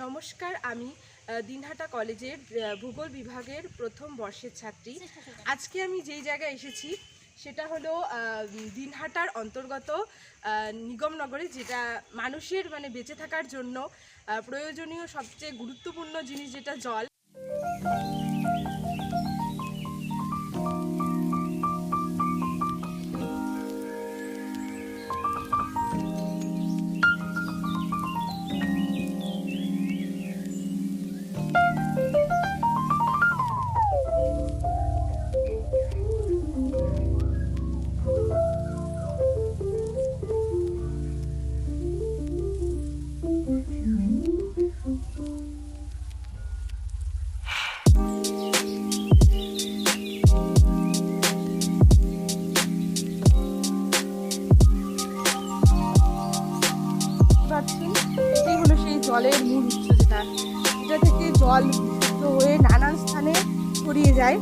নমস্কার, আমি দিনহাটা কলেজের ভূগোল বিভাগের প্রথম বর্ষের ছাত্রী। আজকে আমি যেই জায়গায় এসেছি, সেটা হলো দিনহাটার অন্তর্গত নিগমনগরে, যেটা মানুষের মানে বেঁচে থাকার জন্য প্রয়োজনীয় সবচেয়ে গুরুত্বপূর্ণ জিনিস যেটা জল। পাচ্ছেন এটাই হলো সেই জলের মূল উৎস যেটা। এটা থেকে জল হয়ে নানান স্থানে ছড়িয়ে যায়।